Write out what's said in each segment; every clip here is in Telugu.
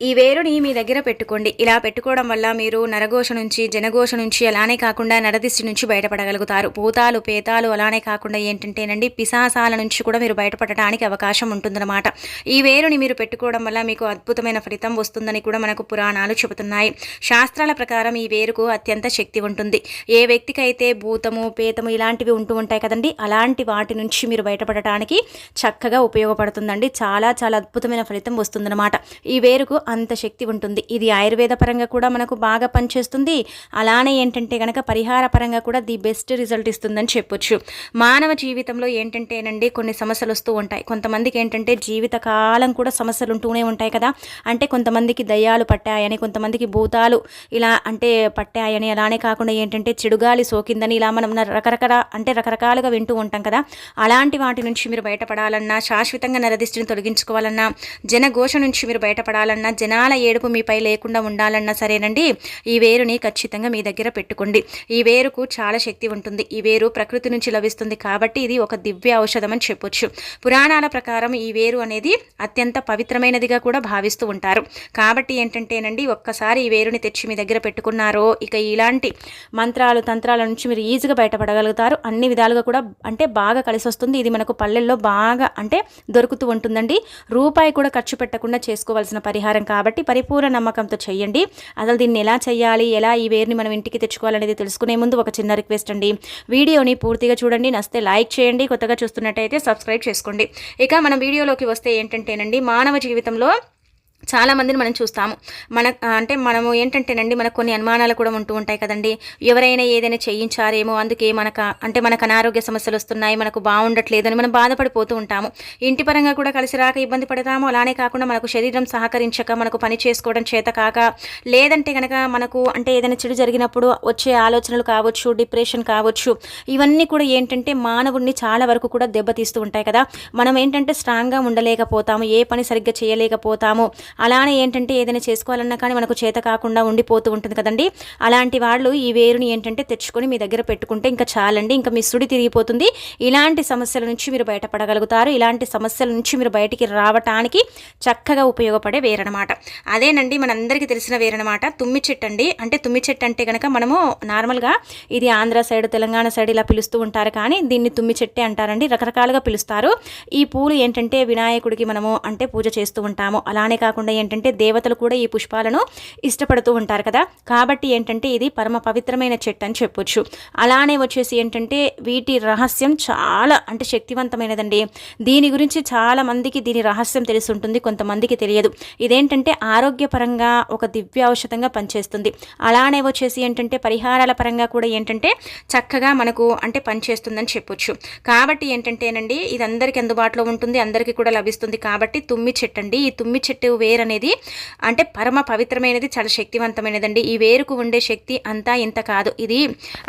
ఈ వేరుని మీ దగ్గర పెట్టుకోండి. ఇలా పెట్టుకోవడం వల్ల మీరు నరఘోష నుంచి జనఘోష నుంచి అలానే కాకుండా నరదిష్టి నుంచి బయటపడగలుగుతారు. భూతాలు పేతాలు అలానే కాకుండా ఏంటంటేనండి పిశాసాల నుంచి కూడా మీరు బయటపడటానికి అవకాశం ఉంటుందన్నమాట. ఈ వేరుని మీరు పెట్టుకోవడం వల్ల మీకు అద్భుతమైన ఫలితం వస్తుందని కూడా మనకు పురాణాలు చెబుతున్నాయి. శాస్త్రాల ప్రకారం ఈ వేరుకు అత్యంత శక్తి ఉంటుంది. ఏ వ్యక్తికైతే భూతము పేతము ఇలాంటివి ఉంటూ ఉంటాయి కదండి అలాంటి వాటి నుంచి మీరు బయటపడటానికి చక్కగా ఉపయోగపడుతుందండి. చాలా చాలా అద్భుతమైన ఫలితం వస్తుందన్నమాట. ఈ వేరుకు అంత శక్తి ఉంటుంది. ఇది ఆయుర్వేద పరంగా కూడా మనకు బాగా పనిచేస్తుంది. అలానే ఏంటంటే కనుక పరిహార పరంగా కూడా ది బెస్ట్ రిజల్ట్ ఇస్తుందని చెప్పొచ్చు. మానవ జీవితంలో ఏంటంటేనండి కొన్ని సమస్యలు వస్తూ ఉంటాయి. కొంతమందికి ఏంటంటే జీవితకాలం కూడా సమస్యలు ఉంటూనే ఉంటాయి కదా. అంటే కొంతమందికి దయ్యాలు పట్టాయని కొంతమందికి భూతాలు ఇలా అంటే పట్టాయని అలానే కాకుండా ఏంటంటే చెడుగాలి సోకిందని ఇలా మనం రకరకాల అంటే రకరకాలుగా వింటూ ఉంటాం కదా. అలాంటి వాటి నుంచి మీరు బయటపడాలన్నా శాశ్వతంగా నరదిష్టిని తొలగించుకోవాలన్నా జనఘోష నుంచి మీరు బయటపడాలన్నా జనాల ఏడుపు మీపై లేకుండా ఉండాలన్నా సరేనండి. ఈ వేరుని ఖచ్చితంగా మీ దగ్గర పెట్టుకోండి. ఈ వేరుకు చాలా శక్తి ఉంటుంది. ఈ వేరు ప్రకృతి నుంచి లభిస్తుంది కాబట్టి ఇది ఒక దివ్య ఔషధం అని చెప్పొచ్చు. పురాణాల ప్రకారం ఈ వేరు అనేది అత్యంత పవిత్రమైనదిగా కూడా భావిస్తూ ఉంటారు. కాబట్టి ఏంటంటేనండి ఒక్కసారి ఈ వేరుని తెచ్చి మీ దగ్గర పెట్టుకున్నారో ఇక ఇలాంటి మంత్రాలు తంత్రాల నుంచి మీరు ఈజీగా బయటపడగలుగుతారు. అన్ని విధాలుగా కూడా అంటే బాగా కలిసి వస్తుంది. ఇది మనకు పల్లెల్లో బాగా అంటే దొరుకుతూ ఉంటుందండి. రూపాయి కూడా ఖర్చు పెట్టకుండా చేసుకోవాల్సిన పరిహారం కాబట్టి పరిపూర్ణ నమ్మకంతో చేయండి అసలు దీన్ని ఎలా చేయాలి ఎలా ఈ వేర్ని మనం ఇంటికి తెచ్చుకోవాలనేది తెలుసుకునే ముందు ఒక చిన్న రిక్వెస్ట్ అండి. వీడియోని పూర్తిగా చూడండి. నస్తే లైక్ చేయండి. కొత్తగా చూస్తున్నట్టయితే సబ్స్క్రైబ్ చేసుకోండి. ఇక మన వీడియోలోకి వస్తే ఏంటంటేనండి మానవ జీవితంలో చాలామందిని మనం చూస్తాము. మన అంటే మనము ఏంటంటేనండి మనకు కొన్ని అనుమానాలు కూడా ఉంటూ ఉంటాయి కదండి. ఎవరైనా ఏదైనా చేయించారేమో అందుకే మనకు అంటే మనకు అనారోగ్య సమస్యలు వస్తున్నాయి మనకు బాగుండట్లేదు అని మనం బాధపడిపోతూ ఉంటాము. ఇంటి పరంగా కూడా కలిసి రాక ఇబ్బంది పడతాము. అలానే కాకుండా మనకు శరీరం సహకరించక మనకు పని చేసుకోవడం చేత కాక లేదంటే కనుక మనకు అంటే ఏదైనా చెడు జరిగినప్పుడు వచ్చే ఆలోచనలు కావచ్చు డిప్రెషన్ కావచ్చు ఇవన్నీ కూడా ఏంటంటే మానవుడిని చాలా వరకు కూడా దెబ్బతీస్తూ ఉంటాయి కదా. మనం ఏంటంటే స్ట్రాంగ్గా ఉండలేకపోతాము ఏ పని సరిగ్గా చేయలేకపోతాము అలానే ఏంటంటే ఏదైనా చేసుకోవాలన్నా కానీ మనకు చేత కాకుండా ఉండిపోతూ ఉంటుంది కదండి. అలాంటి వాళ్ళు ఈ వేరుని ఏంటంటే తెచ్చుకొని మీ దగ్గర పెట్టుకుంటే ఇంకా చాలండి ఇంకా మీ సుడి తిరిగిపోతుంది. ఇలాంటి సమస్యల నుంచి మీరు బయటపడగలుగుతారు. ఇలాంటి సమస్యల నుంచి మీరు బయటికి రావటానికి చక్కగా ఉపయోగపడే వేరనమాట. అదేనండి మనందరికీ తెలిసిన వేరనమాట. తుమ్మి చెట్టు అండి అంటే తుమ్మి చెట్టు అంటే కనుక మనము నార్మల్గా ఇది ఆంధ్ర సైడ్ తెలంగాణ సైడ్ ఇలా పిలుస్తూ ఉంటారు కానీ దీన్ని తుమ్మి చెట్టే అంటారండి. రకరకాలుగా పిలుస్తారు. ఈ పూలు ఏంటంటే వినాయకుడికి మనము అంటే పూజ చేస్తూ ఉంటాము. అలానే కాకుండా కాకుండా ఏంటంటే దేవతలు కూడా ఈ పుష్పాలను ఇష్టపడుతూ ఉంటారు కదా. కాబట్టి ఏంటంటే ఇది పరమ పవిత్రమైన చెట్టు అని చెప్పొచ్చు. అలానే వచ్చేసి ఏంటంటే వీటి రహస్యం చాలా అంటే శక్తివంతమైనదండి. దీని గురించి చాలా మందికి దీని రహస్యం తెలిసి ఉంటుంది కొంతమందికి తెలియదు. ఇదేంటంటే ఆరోగ్యపరంగా ఒక దివ్య ఔషధంగా పనిచేస్తుంది. అలానే వచ్చేసి ఏంటంటే పరిహారాల పరంగా కూడా ఏంటంటే చక్కగా మనకు అంటే పనిచేస్తుందని చెప్పొచ్చు. కాబట్టి ఏంటంటేనండి ఇది అందరికీ అందుబాటులో ఉంటుంది అందరికీ కూడా లభిస్తుంది. కాబట్టి తుమ్మి చెట్టు అండి ఈ తుమ్మి చెట్టు వేరు అనేది అంటే పరమ పవిత్రమైనది చాలా శక్తివంతమైనదండి. ఈ వేరుకు ఉండే శక్తి అంతా ఇంత కాదు. ఇది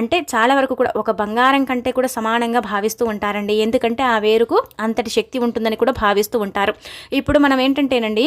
అంటే చాలా వరకు కూడా ఒక బంగారం కంటే కూడా సమానంగా భావిస్తూ ఉంటారండి. ఎందుకంటే ఆ వేరుకు అంతటి శక్తి ఉంటుందని కూడా భావిస్తూ ఉంటారు. ఇప్పుడు మనం ఏంటంటేనండి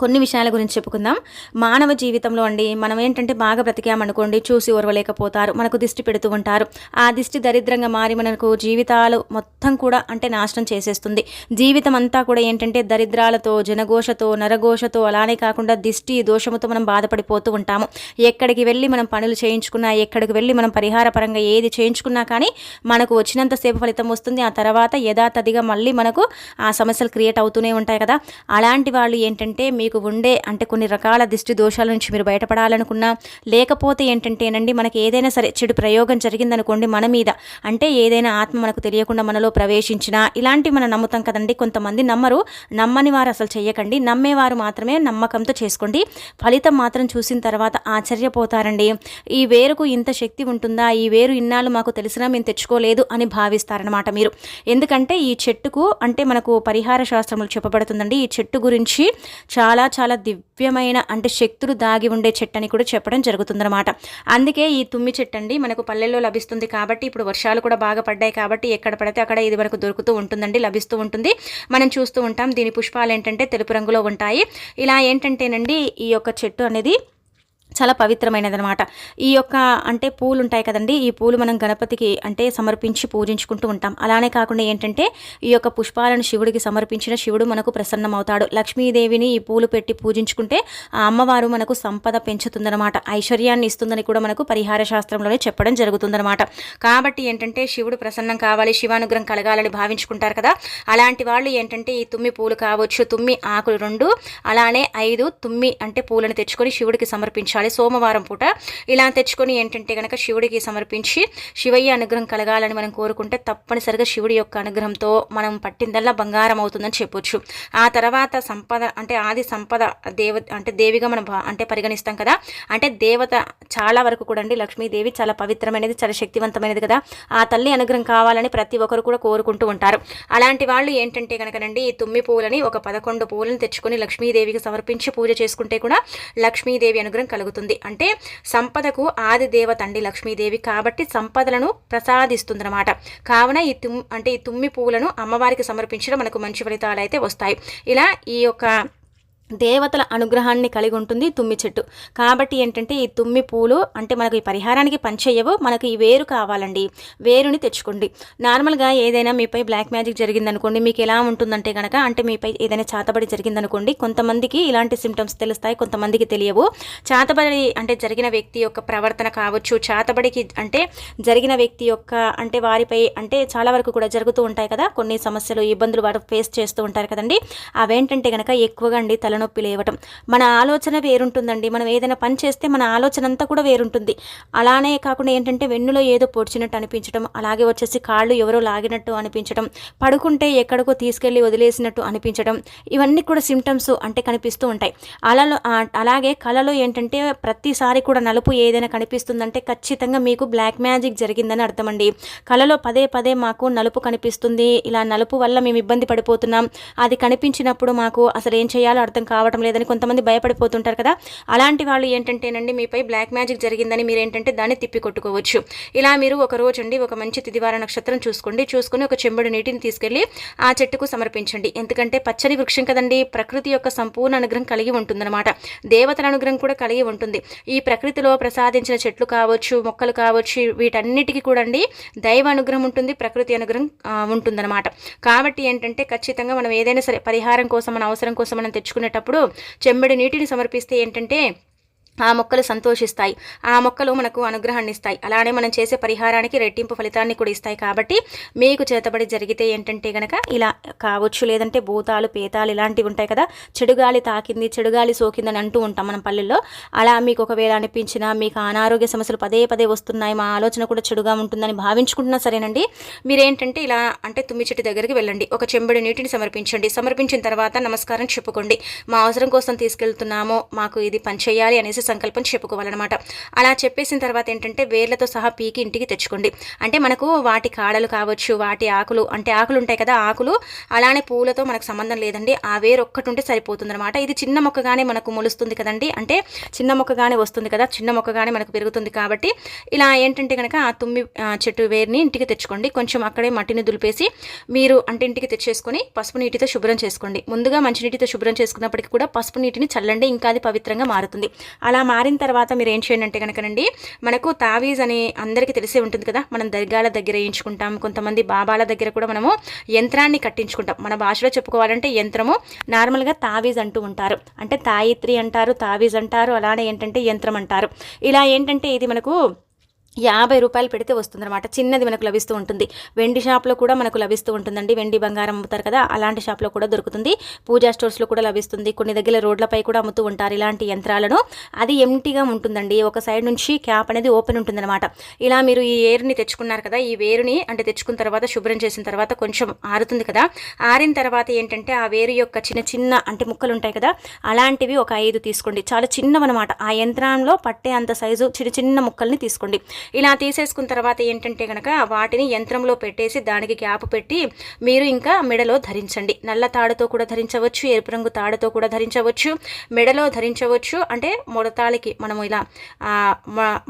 కొన్ని విషయాల గురించి చెప్పుకుందాం. మానవ జీవితంలో అండి మనం ఏంటంటే బాగా బ్రతికామనుకోండి చూసి ఓర్వలేకపోతారు మనకు దిష్టి పెడుతూ ఉంటారు. ఆ దిష్టి దరిద్రంగా మారి మనకు జీవితాలు మొత్తం కూడా అంటే నాశనం చేసేస్తుంది. జీవితం అంతా కూడా ఏంటంటే దరిద్రాలతో జనఘోషతో నరఘోషతో అలానే కాకుండా దిష్టి దోషముతో మనం బాధపడిపోతూ ఉంటాము. ఎక్కడికి వెళ్ళి మనం పనులు చేయించుకున్నా ఎక్కడికి వెళ్ళి మనం పరిహార పరంగా ఏది చేయించుకున్నా కానీ మనకు వచ్చినంతసేపు ఫలితం వస్తుంది. ఆ తర్వాత యథాతథిగా మళ్ళీ మనకు ఆ సమస్యలు క్రియేట్ అవుతూనే ఉంటాయి కదా. అలాంటి వాళ్ళు ఏంటంటే మీ మీకు ఉండే అంటే కొన్ని రకాల దిష్టి దోషాల నుంచి మీరు బయటపడాలనుకున్నా లేకపోతే ఏంటంటేనండి మనకి ఏదైనా సరే చెడు ప్రయోగం జరిగిందనుకోండి మన మీద. అంటే ఏదైనా ఆత్మ మనకు తెలియకుండా మనలో ప్రవేశించినా ఇలాంటి మనం నమ్ముతాం కదండి. కొంతమంది నమ్మరు. నమ్మని వారు అసలు చెయ్యకండి. నమ్మేవారు మాత్రమే నమ్మకంతో చేసుకోండి. ఫలితం మాత్రం చూసిన తర్వాత ఆశ్చర్యపోతారండి. ఈ వేరుకు ఇంత శక్తి ఉంటుందా? ఈ వేరు ఇన్నాళ్ళు మాకు తెలిసినా మేము తెచ్చుకోలేదు అని భావిస్తారనమాట మీరు. ఎందుకంటే ఈ చెట్టుకు అంటే మనకు పరిహార శాస్త్రములు చెప్పబడుతుందండి. ఈ చెట్టు గురించి చాలా చాలా చాలా దివ్యమైన అంటే శక్తులు దాగి ఉండే చెట్టు అని కూడా చెప్పడం జరుగుతుందన్నమాట. అందుకే ఈ తుమ్మి చెట్టు అండి మనకు పల్లెల్లో లభిస్తుంది కాబట్టి ఇప్పుడు వర్షాలు కూడా బాగా పడ్డాయి కాబట్టి ఎక్కడ పడితే అక్కడ ఇది మనకు దొరుకుతూ ఉంటుందండి లభిస్తూ ఉంటుంది. మనం చూస్తూ ఉంటాం దీని పుష్పాలు ఏంటంటే తెలుపు రంగులో ఉంటాయి. ఇలా ఏంటంటేనండి ఈ యొక్క చెట్టు అనేది చాలా పవిత్రమైనది అనమాట ఈ యొక్క అంటే పూలు ఉంటాయి కదండి ఈ పూలు మనం గణపతికి అంటే సమర్పించి పూజించుకుంటూ ఉంటాం. అలానే కాకుండా ఏంటంటే ఈ యొక్క పుష్పాలను శివుడికి సమర్పించిన శివుడు మనకు ప్రసన్నమవుతాడు. లక్ష్మీదేవిని ఈ పూలు పెట్టి పూజించుకుంటే ఆ అమ్మవారు మనకు సంపద పెంచుతుందనమాట ఐశ్వర్యాన్ని ఇస్తుందని కూడా మనకు పరిహార శాస్త్రంలోనే చెప్పడం జరుగుతుందనమాట కాబట్టి ఏంటంటే శివుడు ప్రసన్నం కావాలి శివానుగ్రహం కలగాలని భావించుకుంటారు కదా. అలాంటి వాళ్ళు ఏంటంటే ఈ తుమ్మి పూలు కావచ్చు తుమ్మి ఆకులు రెండు అలానే ఐదు తుమ్మి అంటే పూలను తెచ్చుకొని శివుడికి సమర్పించాలి. సోమవారం పూట ఇలా తెచ్చుకొని ఏంటంటే కనుక శివుడికి సమర్పించి శివయ్య అనుగ్రహం కలగాలని మనం కోరుకుంటే తప్పనిసరిగా శివుడి యొక్క అనుగ్రహంతో మనం పట్టిందల్లా బంగారం అవుతుందని చెప్పొచ్చు. ఆ తర్వాత సంపద అంటే ఆది సంపద దేవ అంటే దేవిగా మనం భా- అంటే పరిగణిస్తాం కదా. అంటే దేవత చాలా వరకు కూడా అండి లక్ష్మీదేవి చాలా పవిత్రమైనది చాలా శక్తివంతమైనది కదా. ఆ తల్లి అనుగ్రహం కావాలని ప్రతి ఒక్కరు కూడా కోరుకుంటూ ఉంటారు. అలాంటి వాళ్ళు ఏంటంటే కనుకనండి ఈ తుమ్మి పూలని ఒక పదకొండు పూలను తెచ్చుకొని లక్ష్మీదేవికి సమర్పించి పూజ చేసుకుంటే కూడా లక్ష్మీదేవి అనుగ్రహం కలుగుతుంది. అంటే సంపదకు ఆది దేవత అండి లక్ష్మీదేవి కాబట్టి సంపదలను ప్రసాదిస్తుందన్నమాట. కావున ఈ తుమ్ అంటే ఈ తుమ్మి పువ్వులను అమ్మవారికి సమర్పించడం మనకు మంచి ఫలితాలు అయితే వస్తాయి. ఇలా ఈ యొక్క దేవతల అనుగ్రహాన్ని కలిగి ఉంటుంది తుమ్మి చెట్టు. కాబట్టి ఏంటంటే ఈ తుమ్మి పూలు అంటే మనకు ఈ పరిహారానికి పనిచేయవు మనకు ఈ వేరు కావాలండి. వేరుని తెచ్చుకోండి. నార్మల్గా ఏదైనా మీపై బ్లాక్ మ్యాజిక్ జరిగిందనుకోండి మీకు ఎలా ఉంటుందంటే కనుక అంటే మీపై ఏదైనా చాతబడి జరిగిందనుకోండి కొంతమందికి ఇలాంటి సిమ్టమ్స్ తెలుస్తాయి కొంతమందికి తెలియవు. చాతబడి అంటే జరిగిన వ్యక్తి యొక్క ప్రవర్తన కావచ్చు చాతబడికి అంటే జరిగిన వ్యక్తి యొక్క అంటే వారిపై అంటే చాలా వరకు కూడా జరుగుతూ ఉంటాయి కదా కొన్ని సమస్యలు ఇబ్బందులు వారు ఫేస్ చేస్తూ ఉంటారు కదండి. అవేంటంటే కనుక ఎక్కువగా అండి తల తలనొప్పి లేవటం. మన ఆలోచన వేరుంటుందండి. మనం ఏదైనా పని చేస్తే మన ఆలోచన అంతా కూడా వేరుంటుంది. అలానే కాకుండా ఏంటంటే వెన్నులో ఏదో పొడిచినట్టు అనిపించడం అలాగే వచ్చేసి కాళ్ళు ఎవరో లాగినట్టు అనిపించడం పడుకుంటే ఎక్కడికో తీసుకెళ్ళి వదిలేసినట్టు అనిపించడం ఇవన్నీ కూడా సిమ్టమ్స్ అంటే కనిపిస్తూ ఉంటాయి. అలలో అలాగే కళలో ఏంటంటే ప్రతిసారి కూడా నలుపు ఏదైనా కనిపిస్తుందంటే ఖచ్చితంగా మీకు బ్లాక్ మ్యాజిక్ జరిగిందని అర్థమండి. కళలో పదే పదే మాకు నలుపు కనిపిస్తుంది. ఇలా నలుపు వల్ల మేము ఇబ్బంది పడిపోతున్నాం. అది కనిపించినప్పుడు మాకు అసలు ఏం చేయాలో అర్థం కావటం లేదని కొంతమంది భయపడిపోతుంటారు కదా. అలాంటి వాళ్ళు ఏంటంటేనండి మీపై బ్లాక్ మ్యాజిక్ జరిగిందని మీరు ఏంటంటే దాన్ని తిప్పి కొట్టుకోవచ్చు ఇలా మీరు ఒక రోజు అండి ఒక మంచి తిదివార నక్షత్రం చూసుకోండి. చూసుకొని ఒక చెంబుడు నీటిని తీసుకెళ్ళి ఆ చెట్టుకు సమర్పించండి. ఎందుకంటే పచ్చని వృక్షం కదండి ప్రకృతి యొక్క సంపూర్ణ అనుగ్రహం కలిగి ఉంటుందన్నమాట. దేవతల అనుగ్రహం కూడా కలిగి ఉంటుంది. ఈ ప్రకృతిలో ప్రసాదించిన చెట్లు కావచ్చు మొక్కలు కావచ్చు వీటన్నిటికీ కూడా అండి దైవ అనుగ్రహం ఉంటుంది ప్రకృతి అనుగ్రహం ఉంటుందన్నమాట. కాబట్టి ఏంటంటే ఖచ్చితంగా మనం ఏదైనా సరే పరిహారం కోసం మన అవసరం కోసం మనం తెచ్చుకునేటప్పుడు చెమ్మడి నీటిని సమర్పిస్తే ఏంటంటే ఆ మొక్కలు సంతోషిస్తాయి. ఆ మొక్కలు మనకు అనుగ్రహాన్ని ఇస్తాయి. అలానే మనం చేసే పరిహారానికి రెట్టింపు ఫలితాన్ని కూడా ఇస్తాయి. కాబట్టి మీకు చేతబడి జరిగితే ఏంటంటే గనక ఇలా కావచ్చు లేదంటే భూతాలు పేతాలు ఇలాంటివి ఉంటాయి కదా చెడుగాలి తాకింది చెడుగాలి సోకిందని అంటూ ఉంటాం మనం పల్లెల్లో. అలా మీకు ఒకవేళ అనిపించినా మీకు అనారోగ్య సమస్యలు పదే పదే వస్తున్నాయి మా ఆలోచన కూడా చెడుగా ఉంటుందని భావించుకుంటున్నా సరేనండి. మీరేంటంటే ఇలా అంటే తుమ్మి చెట్టు దగ్గరికి వెళ్ళండి. ఒక చెంబడి నీటిని సమర్పించండి. సమర్పించిన తర్వాత నమస్కారం చెప్పుకోండి. మా అవసరం కోసం తీసుకెళ్తున్నామో మాకు ఇది పనిచేయాలి అనేసి సంకల్పం చెప్పుకోవాలన్నమాట. అలా చెప్పేసిన తర్వాత ఏంటంటే వేర్లతో సహా పీకి ఇంటికి తెచ్చుకోండి. అంటే మనకు వాటి కాడలు కావచ్చు వాటి ఆకులు అంటే ఆకులు ఉంటాయి కదా ఆకులు అలానే పూలతో మనకు సంబంధం లేదండి. ఆ వేరు ఒక్కటి ఉంటే సరిపోతుందన్నమాట. ఇది చిన్న మొక్కగానే మనకు మొలుస్తుంది కదండి. అంటే చిన్న మొక్కగానే వస్తుంది కదా చిన్న మొక్కగానే మనకు పెరుగుతుంది కాబట్టి ఇలా ఏంటంటే కనుక ఆ తుమ్మి చెట్టు వేరుని ఇంటికి తెచ్చుకోండి. కొంచెం అక్కడే మట్టిని దులిపేసి మీరు అంటే ఇంటికి తెచ్చేసుకొని పసుపు నీటితో శుభ్రం చేసుకోండి. ముందుగా మంచినీటితో శుభ్రం చేసుకున్నప్పటికీ కూడా పసుపు నీటిని చల్లండి. ఇంకా అది పవిత్రంగా మారుతుంది. అలా మారిన తర్వాత మీరు ఏం చేయండి అంటే కనుకనండి మనకు తావీజ్ అని అందరికీ తెలిసే ఉంటుంది కదా మనం దర్గాల దగ్గర వేయించుకుంటాం కొంతమంది బాబాల దగ్గర కూడా మనము యంత్రాన్ని కట్టించుకుంటాం. మన భాషలో చెప్పుకోవాలంటే యంత్రము నార్మల్గా తావీజ్ అంటూ ఉంటారు. అంటే తాయిత్రి అంటారు తావీజ్ అంటారు అలానే ఏంటంటే యంత్రం అంటారు. ఇలా ఏంటంటే ఇది మనకు యాభై రూపాయలు పెడితే వస్తుందన్నమాట. చిన్నది మనకు లభిస్తూ ఉంటుంది. వెండి షాప్లో కూడా మనకు లభిస్తూ ఉంటుందండి. వెండి బంగారం అమ్ముతారు కదా అలాంటి షాప్లో కూడా దొరుకుతుంది. పూజా స్టోర్స్లో కూడా లభిస్తుంది. కొన్ని దగ్గర రోడ్లపై కూడా అమ్ముతూ ఉంటారు ఇలాంటి యంత్రాలను. అది ఎంటీగా ఉంటుందండి. ఒక సైడ్ నుంచి క్యాప్ అనేది ఓపెన్ ఉంటుందన్నమాట. ఇలా మీరు ఈ ఏరుని తెచ్చుకున్నారు కదా ఈ వేరుని అంటే తెచ్చుకున్న తర్వాత శుభ్రం చేసిన తర్వాత కొంచెం ఆరుతుంది కదా. ఆరిన తర్వాత ఏంటంటే ఆ వేరు యొక్క చిన్న చిన్న అంటే ముక్కలు ఉంటాయి కదా అలాంటివి ఒక ఐదు తీసుకోండి. చాలా చిన్నవన్నమాట. ఆ యంత్రంలో పట్టే అంత సైజు చిన్న చిన్న ముక్కల్ని తీసుకోండి. ఇలా తీసేసుకున్న తర్వాత ఏంటంటే కనుక వాటిని యంత్రంలో పెట్టేసి దానికి గ్యాప్ పెట్టి మీరు ఇంకా మెడలో ధరించండి. నల్ల తాడుతో కూడా ధరించవచ్చు ఎరుపు రంగు తాడుతో కూడా ధరించవచ్చు మెడలో ధరించవచ్చు. అంటే ముడతాళికి మనము ఇలా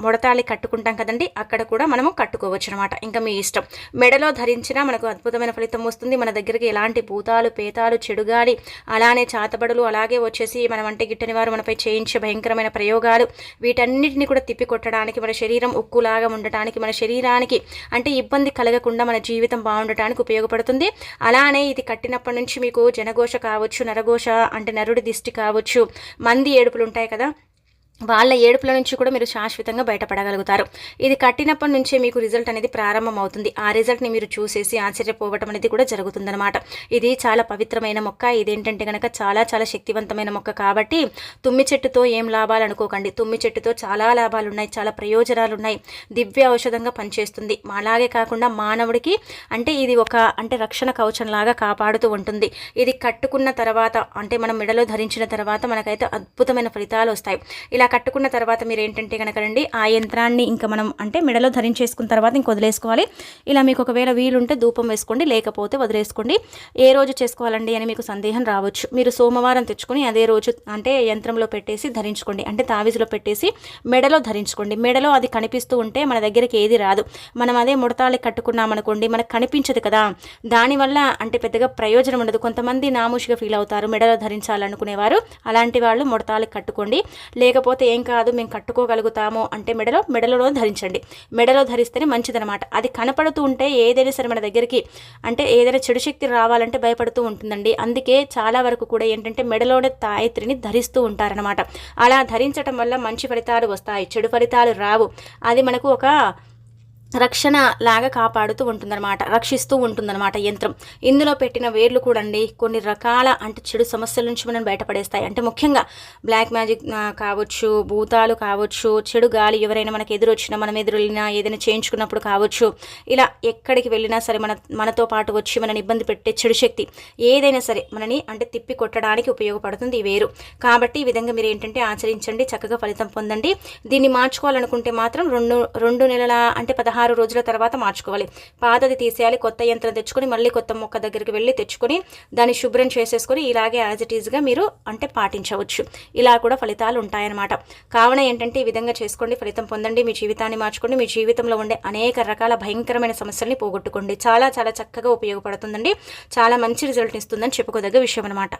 ముడతాళి కట్టుకుంటాం కదండి అక్కడ కూడా మనము కట్టుకోవచ్చు అనమాట ఇంకా మీ ఇష్టం. మెడలో ధరించినా మనకు అద్భుతమైన ఫలితం వస్తుంది. మన దగ్గరికి ఎలాంటి భూతాలు పేతాలు చెడుగాలి అలానే చాతబడులు అలాగే వచ్చేసి మన వంటి గిట్టని వారు మనపై చేయించే భయంకరమైన ప్రయోగాలు వీటన్నిటిని కూడా తిప్పికొట్టడానికి మన శరీరం లాగా ఉండటానికి మన శరీరానికి అంటే ఇబ్బంది కలగకుండా మన జీవితం బాగుండటానికి ఉపయోగపడుతుంది. అలానే ఇది కట్టినప్పటి నుంచి మీకు జనఘోష కావచ్చు నరఘోష అంటే నరుడి దిష్టి కావచ్చు మంది ఏడుపులు ఉంటాయి కదా. వాళ్ళ ఏడుపుల నుంచి కూడా మీరు శాశ్వతంగా బయటపడగలుగుతారు. ఇది కట్టినప్పటి నుంచే మీకు రిజల్ట్ అనేది ప్రారంభం అవుతుంది ఆ రిజల్ట్ని మీరు చూసేసి ఆశ్చర్యపోవటం అనేది కూడా జరుగుతుందన్నమాట. ఇది చాలా పవిత్రమైన మొక్క. ఇదేంటంటే కనుక చాలా చాలా శక్తివంతమైన మొక్క కాబట్టి తుమ్మి చెట్టుతో ఏం లాభాలు అనుకోకండి. తుమ్మి చెట్టుతో చాలా లాభాలు ఉన్నాయి చాలా ప్రయోజనాలు ఉన్నాయి దివ్య ఔషధంగా పనిచేస్తుంది. అలాగే కాకుండా మానవుడికి అంటే ఇది ఒక అంటే రక్షణ కవచంలాగా కాపాడుతూ ఉంటుంది. ఇది కట్టుకున్న తర్వాత అంటే మనం మెడలో ధరించిన తర్వాత మనకైతే అద్భుతమైన ఫలితాలు వస్తాయి. ఇలా కట్టుకున్న తర్వాత మీరు ఏంటంటే కనుకనండి ఆ యంత్రాన్ని ఇంకా మనం అంటే మెడలో ధరించేసుకున్న తర్వాత ఇంక వదిలేసుకోవాలి. ఇలా మీకు ఒకవేళ వీలుంటే ధూపం వేసుకోండి లేకపోతే వదిలేసుకోండి. ఏ రోజు చేసుకోవాలండి అని మీకు సందేహం రావచ్చు. మీరు సోమవారం తెచ్చుకొని అదే రోజు అంటే యంత్రంలో పెట్టేసి ధరించుకోండి. అంటే తావిజులో పెట్టేసి మెడలో ధరించుకోండి. మెడలో అది కనిపిస్తూ ఉంటే మన దగ్గరికి ఏది రాదు. మనం అదే ముడతాలి కట్టుకున్నామనుకోండి మనకు కనిపించదు కదా. దానివల్ల అంటే పెద్దగా ప్రయోజనం ఉండదు. కొంతమంది నామూషిగా ఫీల్ అవుతారు మెడలో ధరించాలనుకునేవారు అలాంటి వాళ్ళు ముడతాలి కట్టుకోండి. లేకపోతే లేకపోతే ఏం కాదు మేము కట్టుకోగలుగుతాము అంటే మెడలో మెడలో ధరించండి. మెడలో ధరిస్తేనే మంచిదనమాట అది కనపడుతూ ఉంటే ఏదైనా సరే మన దగ్గరికి అంటే ఏదైనా చెడు శక్తి రావాలంటే భయపడుతూ ఉంటుందండి. అందుకే చాలా వరకు కూడా ఏంటంటే మెడలోనే తాయత్రిని ధరిస్తూ ఉంటారనమాట అలా ధరించడం వల్ల మంచి ఫలితాలు వస్తాయి చెడు ఫలితాలు రావు. అది మనకు ఒక రక్షణ లాగా కాపాడుతూ ఉంటుందన్నమాట రక్షిస్తూ ఉంటుందన్నమాట యంత్రం. ఇందులో పెట్టిన వేర్లు కూడా అండి కొన్ని రకాల అంటే చెడు సమస్యల నుంచి మనం బయటపడేస్తాయి. అంటే ముఖ్యంగా బ్లాక్ మ్యాజిక్ కావచ్చు భూతాలు కావచ్చు చెడు గాలి ఎవరైనా మనకు ఎదురొచ్చినా మనం ఎదురెళ్ళినా ఏదైనా చేయించుకున్నప్పుడు కావచ్చు ఇలా ఎక్కడికి వెళ్ళినా సరే మన మనతో పాటు వచ్చి మనని ఇబ్బంది పెట్టే చెడు శక్తి ఏదైనా సరే మనని అంటే తిప్పి కొట్టడానికి ఉపయోగపడుతుంది ఈ వేరు. కాబట్టి ఈ విధంగా మీరు ఏంటంటే ఆచరించండి చక్కగా ఫలితం పొందండి. దీన్ని మార్చుకోవాలనుకుంటే మాత్రం రెండు రెండు నెలల అంటే పదహారు పదహారు రోజుల తర్వాత మార్చుకోవాలి. పాతది తీసేయాలి కొత్త యంత్రం తెచ్చుకొని మళ్ళీ కొత్త మొక్క దగ్గరికి వెళ్ళి తెచ్చుకొని దాన్ని శుభ్రం చేసేసుకొని ఇలాగే యాజ్ ఇట్ ఈజ్గా మీరు అంటే పాటించవచ్చు. ఇలా కూడా ఫలితాలు ఉంటాయన్నమాట. కావున ఏంటంటే ఈ విధంగా చేసుకోండి ఫలితం పొందండి మీ జీవితాన్ని మార్చుకోండి మీ జీవితంలో ఉండే అనేక రకాల భయంకరమైన సమస్యల్ని పోగొట్టుకోండి. చాలా చాలా చక్కగా ఉపయోగపడుతుందండి. చాలా మంచి రిజల్ట్ ఇస్తుందని చెప్పుకోదగ్గ విషయం అనమాట